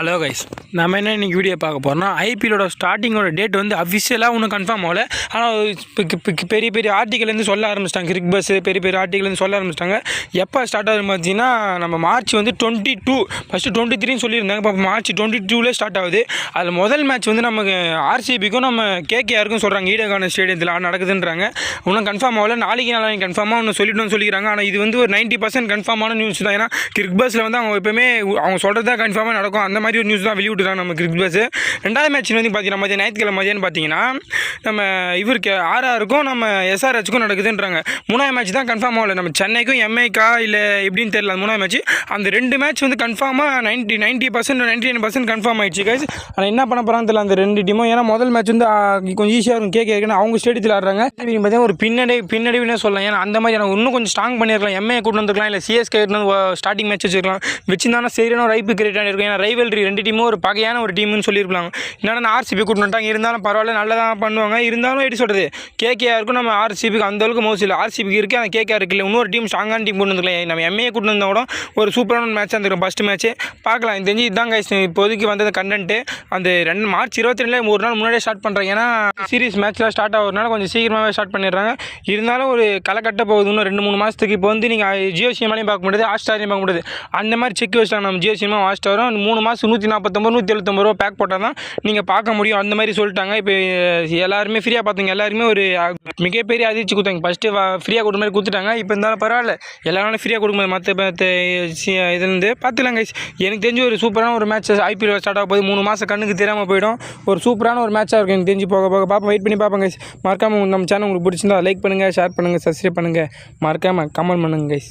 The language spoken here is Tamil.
ஹலோ கைஸ் நம்ம என்ன இன்றைக்கி வீடியோ பார்க்க போகிறோம்னா ஐபிஎலோட ஸ்டார்டிங்கோட டேட் வந்து அஃபிஷியலாக ஒன்றும் கன்ஃபார்ம் ஆகல. ஆனால் இப்போ பெரிய பெரிய ஆர்டிக்கல்லேருந்து சொல்ல ஆரம்பிச்சிட்டாங்க. கிரிக் பஸ் பெரிய பெரிய ஆர்டிக்கல்லேருந்து சொல்ல ஆரம்பிச்சிட்டாங்க. எப்போ ஸ்டார்ட் ஆகுது பார்த்தீங்கன்னா நம்ம மார்ச் வந்து டுவெண்ட்டி டூ ஃபஸ்ட்டு டுவெண்ட்டி த்ரீன்னு சொல்லியிருந்தாங்க. இப்போ மார்ச் டுவெண்ட்டி டூவில் ஸ்டார்ட் ஆகுது. அதில் முதல் மேட்ச் வந்து நமக்கு ஆர்சிபிக்கும் நம்ம கேகேஆருக்கும் சொல்கிறாங்க ஈடகான ஸ்டேடியத்தில் நடக்குதுன்றாங்க. ஒன்றும் கன்ஃபார்ம் ஆகல. நாளைக்கு நாளைக்கு கன்ஃபார்மாக ஒன்று சொல்லிட்டோம்னு சொல்லிக்கிறாங்க. ஆனால் இது வந்து ஒரு நைன்ட்டி பர்சன்ட் கன்ஃபார்மான நியூஸ் தான். ஏன்னா கிரிக் பஸ்ஸில் வந்து அவங்க எப்போயுமே அவங்க சொல்கிறது தான் கன்ஃபார்மாக நடக்கும். அந்த மாதிரி ஒரு நியூஸ் தான் வெளியிட்டுறாங்க நம்ம கிரிக்கெட் பேஸ் ரெண்டாவது மேட்ச் வந்து பார்த்தீங்கன்னா மதியம் ஞாயிற்றுக்கிழமை மதியான்னு பார்த்தீங்கன்னா நம்ம இவருக்கு ஆர்ஆருக்கும் நம்ம எஸ்ஆர்ஹெச்சுக்கும் நடக்குதுன்றாங்க. மூணாவது மேட்ச் தான் கன்ஃபார்ம் ஆகல. நம்ம சென்னைக்கும் எம்ஐக்கா இல்லை எப்படின்னு தெரியல அந்த மூணாவது மேட்ச் அந்த ரெண்டு மேட்ச் வந்து கன்ஃபார்மாக ninety ninety percent ninety nine percent confirm ஆயிடுச்சு கைஸ் ஆனால் என்ன பண்ண போகிறாங்க தெரியல அந்த ரெண்டு டீமும் ஏன்னா முதல் மேட்ச் வந்து கொஞ்சம் ஈஸியாக இருக்கும் கேட்க இருக்குன்னு அவங்க ஸ்டேடியத்தில் ஆடுறாங்க. பார்த்தீங்கன்னா ஒரு பின்னடை பின்னடைவுனே சொல்லலாம். ஏன்னா அந்த மாதிரி எனக்கு இன்னும் கொஞ்சம் ஸ்ட்ராங் பண்ணியிருக்கலாம். எம்ஏ கூட்டு வந்துருக்கலாம் இல்லை சிஎஸ்கே ஸ்டார்டிங் மேட்ச் வச்சிருக்கலாம். வச்சிருந்தாலும் சரியான ஒரு ஐப்பு கிரியேட் ஆகிருக்கும் ஏன்னா ரைவல்ரி ரெண்டு டீமும் ஒரு பகையான ஒரு டீம்னு சொல்லியிருக்கலாம் என்னடா ஆர்சிபி கூட்டு இருந்தாலும் பரவாயில்ல நல்லா தான் பண்ணுவாங்க. இருந்தாலும் எப்படி சொல்கிறது கேகேஆருக்கும் நம்ம ஆர்சிபிக்கு அந்த அளவுக்கு இல்லை. ஆர்சிபிக்கு இருக்குது அந்த கேகேஆர் இருக்குல்ல இன்னொரு டீம் ஸ்ட்ராங்கான டீம் கொண்டு வந்துருக்கலாம் நம்ம எம்ஏ கூட்டு வந்தால் கூட ஒரு சூப்பரான மேட்ச் இருந்திருக்கும். ஃபஸ்ட்டு மேட்ச்சு பார்க்கலாம். இந்த தெரிஞ்சு இதுதான் கைஸ் இப்போதைக்கு வந்தது கண்டென்ட்டு அந்த ரெண்டு மார்ச் இருபத்தி ரெண்டுல ஒரு நாள் முன்னாடியே ஸ்டார்ட் பண்ணுறாங்க ஏன்னா சீரிஸ் மேட்ச்லாம் ஸ்டார்ட் ஆகுறதுனால கொஞ்சம் சீக்கிரமாகவே ஸ்டார்ட் பண்ணிடுறாங்க. இருந்தாலும் ஒரு களை கட்ட போகுது. இன்னும் ரெண்டு மூணு மாதத்துக்கு இப்போ வந்து நீங்கள் ஜியோ சினிமாலையும் பார்க்க முடியாது. ஹாட் ஸ்டாரையும் பார்க்க முடியாது. அந்த மாதிரி செக் வச்சிட்டாங்க நம்ம ஜியோ சினிமா ஹாட் ஸ்டாரும் மூணு மாதம் நூற்றி நாற்பத்தொம்பது நூற்றி எழுபத்தொம்பது ரூபா பேக் போட்டால் தான் நீங்கள் பார்க்க முடியும். அந்த மாதிரி சொல்லிட்டாங்க. இப்போ எல்லாருமே ஃப்ரீயாக பார்த்தீங்க. எல்லாருமே ஒரு மிகப்பெரிய அதிர்ச்சி கொடுத்தாங்க ஃபஸ்ட்டு ஃப்ரீயாக கொடுக்குற மாதிரி கொடுத்துட்டாங்க. இப்போ இருந்தாலும் பரவாயில்ல. எல்லாரும் ஃப்ரீயாக கொடுக்கும்போது மற்ற மற்ற இதுலேருந்து பார்த்துக்கலாம் கைஸ் எனக்கு தெரிஞ்சு ஒரு சூப்பரான ஒரு மேட்ச் ஐபிஎல் ஸ்டார்ட் ஆக போகுது. மூணு மாதம் கண்ணுக்கு தெரியாமல் போயிடும். ஒரு சூப்பரான ஒரு மேட்சாக இருக்கும். எனக்கு தெரிஞ்சு போக போக பார்ப்போம். வெயிட் பண்ணி பார்ப்போம் கைஸ் மறக்காமல் நம்ம சேனல் உங்களுக்கு பிடிச்சிருந்தா லைக் பண்ணுங்கள் ஷேர் பண்ணுங்கள் சப்ஸ்கிரைப் பண்ணுங்கள் மறக்காமல் கமெண்ட் பண்ணுங்கள் கைஸ்